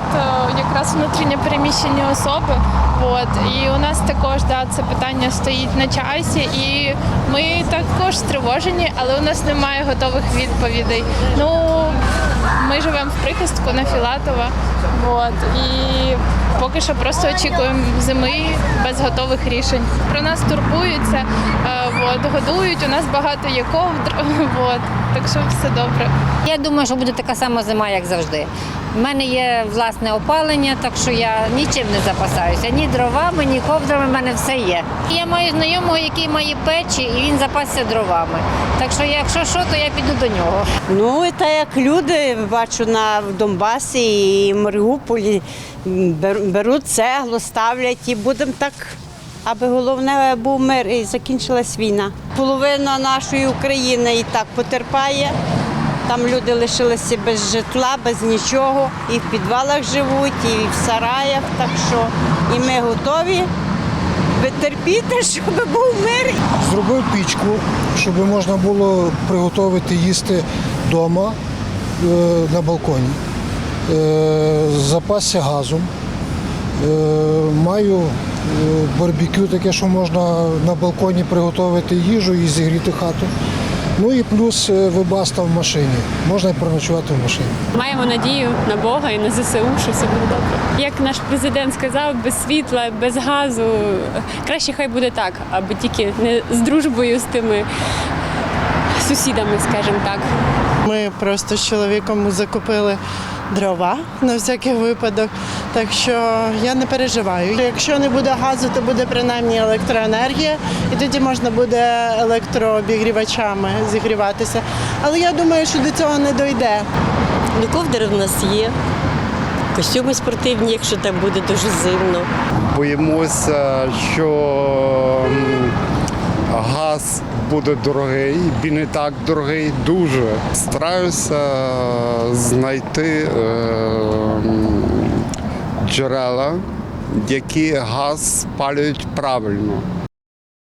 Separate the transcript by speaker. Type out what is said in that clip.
Speaker 1: от е, якраз внутрішньо переміщені особи. От і у нас також да, це питання стоїть на часі, і ми також стривожені, але у нас немає готових відповідей. Ну ми живемо в прихистку на Філатова. От і поки що просто очікуємо зими без готових рішень. Про нас турбуються, е, от, годують. У нас багато є ковдр. От, так що все добре.
Speaker 2: Я думаю, що буде така сама зима, як завжди. У мене є власне опалення, так що я нічим не запасаюся. Ні дровами, ні ковдрами, в мене все є. Я маю знайомого, який має печі, і він запасся дровами. Так що, якщо що, то я піду до нього.
Speaker 3: Ну, і так як люди бачу на Донбасі і Маріуполі беруть цеглу, ставлять і будемо так, аби головне був мир і закінчилась війна. Половина нашої України і так потерпає. Там люди лишилися без житла, без нічого, і в підвалах живуть, і в сараях. Так що і ми готові витерпіти, щоб був мир
Speaker 4: Зробив пічку, щоб можна було приготувати їсти вдома на балконі. Е, Запасся газом. Е, Маю е, барбекю, таке, що можна на балконі приготувати їжу і зігріти хату. Ну і плюс е, вибаста в машині. Можна і переночувати в машині.
Speaker 5: Маємо надію на Бога і на ЗСУ, що все буде добре. Як наш президент сказав, без світла, без газу. Краще хай буде так, аби тільки не з дружбою з тими сусідами, скажімо так.
Speaker 6: Ми просто з чоловіком закупили дрова на всякий випадок. Так що я не переживаю. Якщо не буде газу, то буде принаймні електроенергія, і тоді можна буде електрообігрівачами зігріватися. Але я думаю, що до цього не дойде.
Speaker 7: Ну, ковдри в нас є. Костюми спортивні, якщо там буде дуже зимно.
Speaker 8: Боїмося, що газ буде дорогий, він і так дорогий дуже. Стараюся знайти е, джерела, які газ спалюють правильно.